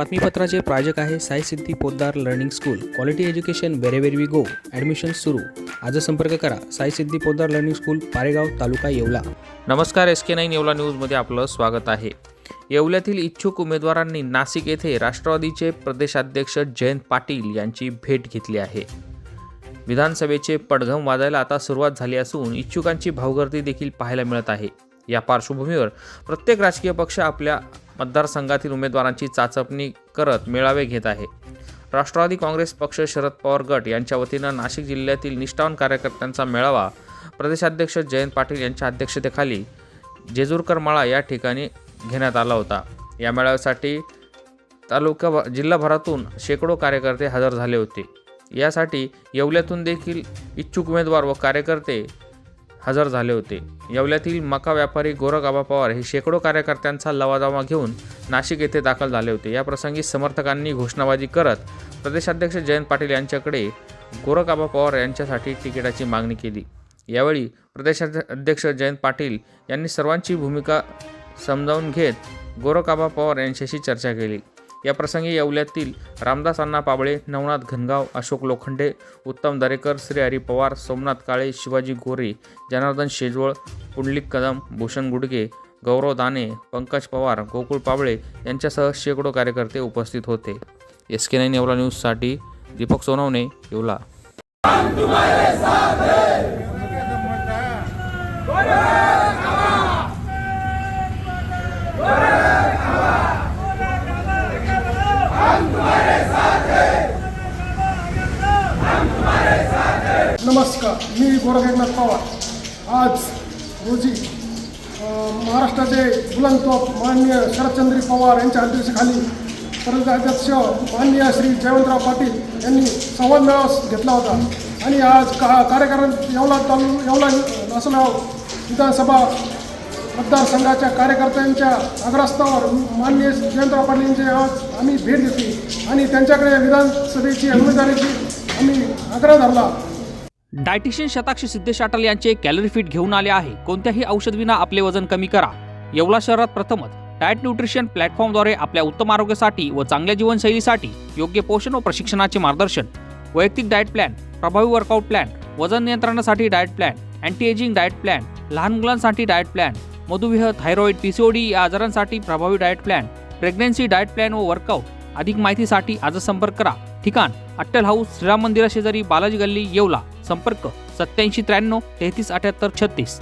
बातमीपत्राचे प्रायोजक आहे Sai Siddhi Poddar learning school. Quality education wherever we go admission सुरू. आज संपर्क करा. Sai Siddhi Poddar learning school Paregaon taluka Yeola. नमस्कार एस के नाईन येवला न्यूजमध्ये आपलं स्वागत आहे. येवल्यातील इच्छुक उमेदवारांनी नाशिक येथे राष्ट्रवादीचे प्रदेशाध्यक्ष जयंत पाटील यांची भेट घेतली आहे. विधानसभेचे पडघम वाजायला आता सुरुवात झाली असून इच्छुकांची भावगर्दी देखील पाहायला मिळत आहे. या पार्श्वभूमीवर प्रत्येक राजकीय पक्ष आपल्या मतदारसंघातील उमेदवारांची चाचपणी करत मेळावे घेत आहे. राष्ट्रवादी काँग्रेस पक्ष शरद पवार गट यांच्या वतीनं नाशिक जिल्ह्यातील निष्ठावान कार्यकर्त्यांचा मेळावा प्रदेशाध्यक्ष जयंत पाटील यांच्या अध्यक्षतेखाली जेजूरकर माळा या ठिकाणी घेण्यात आला होता. या मेळाव्यासाठी तालुका जिल्हाभरातून शेकडो कार्यकर्ते हजर झाले होते. यासाठी येवल्यातून देखील इच्छुक उमेदवार व कार्यकर्ते हजर झाले होते. येवल्यातील मका व्यापारी गोरगाबा पवार हे शेकडो कार्यकर्त्यांचा लवादावा घेऊन नाशिक येथे दाखल झाले होते. या प्रसंगी समर्थकांनी घोषणाबाजी करत प्रदेशाध्यक्ष जयंत पाटील यांच्याकडे गोरगाबा पवार यांच्यासाठी तिकिटाची मागणी केली. यावेळी प्रदेशाध्यक्ष जयंत पाटील यांनी सर्वांची भूमिका समजावून घेत गोरखाबा पवार यांच्याशी चर्चा केली. या प्रसंगी येवल्यातील रामदास अण्णा पाबळे नवनाथ घनगाव अशोक लोखंडे उत्तम दरेकर श्री हरी पवार सोमनाथ काळे शिवाजी गोरे जनार्दन शेजवळ पुंडलिक कदम भूषण गुडगे गौरव दाने पंकज पवार गोकुळ पाबळे यांच्यासह शेकडो कार्यकर्ते उपस्थित होते. एस के नाईन येवला न्यूजसाठी दीपक सोनवणे येवला. नमस्कार मी गोरख एकनाथ पवार. आज रोजी महाराष्ट्राचे बुलंदतोप माननीय शरदचंद्री पवार यांच्या अध्यक्षतेखाली प्रदेशाध्यक्ष माननीय श्री जयवंतराव पाटील यांनी संवाद मेळावा घेतला होता. आणि आज का कार्यक्रम येवला तालु येवला नासनाव विधानसभा मतदारसंघाच्या कार्यकर्त्यांच्या आग्रस्तावर माननीय जयंतराव पाटील आज आम्ही भेट घेतली आणि त्यांच्याकडे विधानसभेची उमेदवारीची आम्ही आग्रह धरला. डायटिशियन शताक्षी सिद्धेश अटल यांचे कॅलरी फिट घेऊन आले आहे. कोणत्याही औषधविना आपले वजन कमी करा. येवला शहरात प्रथमच डायट न्यूट्रिशन प्लॅटफॉर्मद्वारे आपल्या उत्तम आरोग्यासाठी व चांगल्या जीवनशैलीसाठी योग्य पोषण व प्रशिक्षणाचे मार्गदर्शन. वैयक्तिक डाएट प्लॅन प्रभावी वर्कआउट प्लॅन वजन नियंत्रणासाठी diet plan anti ageing diet plan लहान मुलांसाठी डाएट प्लॅन मधुमेह थायरॉईड पीसीओडी या आजारांसाठी प्रभावी diet plan pregnancy diet plan व वर्कआउट अधिक माहितीसाठी आजच संपर्क करा. ठिकाण अट्टल हाऊस श्रीराम मंदिराशेजारी बालाजी गल्ली येवला. संपर्क सत्याऐंशी त्र्याण्णव तेहतीस अठ्याहत्तर छत्तीस.